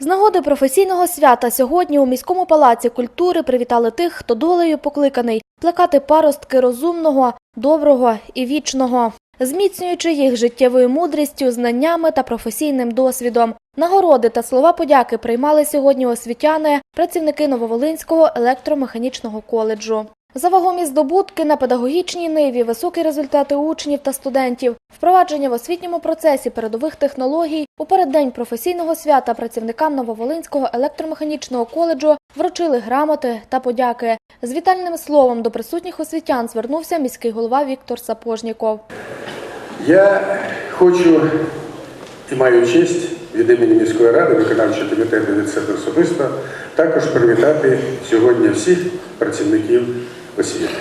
З нагоди професійного свята сьогодні у міському палаці культури привітали тих, хто долею покликаний плекати паростки розумного, доброго і вічного, зміцнюючи їх життєвою мудрістю, знаннями та професійним досвідом. Нагороди та слова подяки приймали сьогодні освітяни, працівники Нововолинського електромеханічного коледжу. За вагомі здобутки на педагогічній ниві, високі результати учнів та студентів, впровадження в освітньому процесі передових технологій у переддень професійного свята працівникам Нововолинського електромеханічного коледжу вручили грамоти та подяки. З вітальним словом до присутніх освітян звернувся міський голова Віктор Сапожніков. Я хочу і маю честь від імені міської ради, виконавчого комітету від себе особисто, також привітати сьогодні всіх працівників освіти.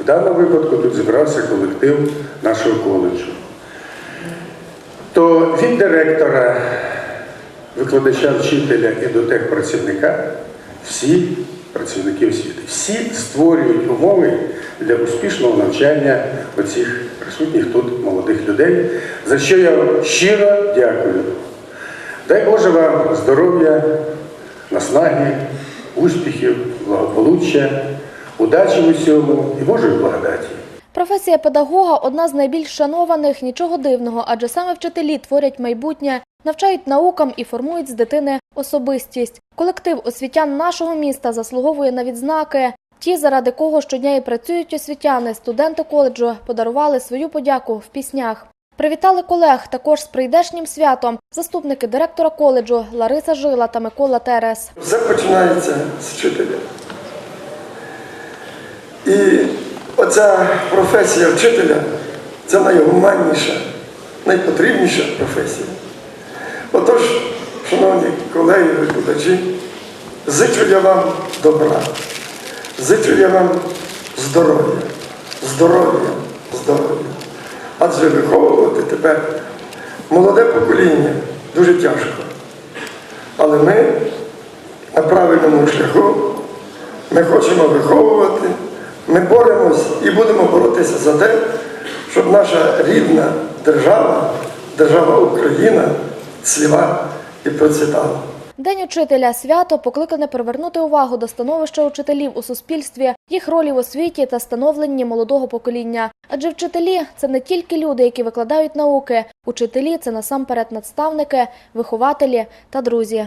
В даному випадку тут зібрався колектив нашого коледжу. То від директора, викладача, вчителя і до техпрацівника всі працівники освіти. Всі створюють умови для успішного навчання оцих присутніх тут молодих людей, за що я щиро дякую. Дай Боже вам здоров'я, наснаги, успіхів, благополуччя, удачі в усьому і Божої благодаті. Професія педагога одна з найбільш шанованих, нічого дивного, адже саме вчителі творять майбутнє, навчають наукам і формують з дитини особистість. Колектив освітян нашого міста заслуговує на відзнаки. Ті, заради кого щодня і працюють освітяни, студенти коледжу подарували свою подяку в піснях. Привітали колег також з прийдешнім святом заступники директора коледжу Лариса Жила та Микола Терес. Все починається з вчителя. І оця професія вчителя це найгуманніша, найпотрібніша професія. Отож, шановні колеги, викладачі, зичу я вам добра, зичу я вам здоров'я, здоров'я, здоров'я. Адже виховувати тепер молоде покоління дуже тяжко. Але ми на правильному шляху. Ми хочемо виховувати, ми боремось і будемо боротися за те, щоб наша рідна держава, держава Україна, цвіла і процвітала. День учителя свято покликане привернути увагу до становища учителів у суспільстві, їх ролі в освіті та становленні молодого покоління. Адже вчителі це не тільки люди, які викладають науки. Учителі це насамперед надставники, вихователі та друзі.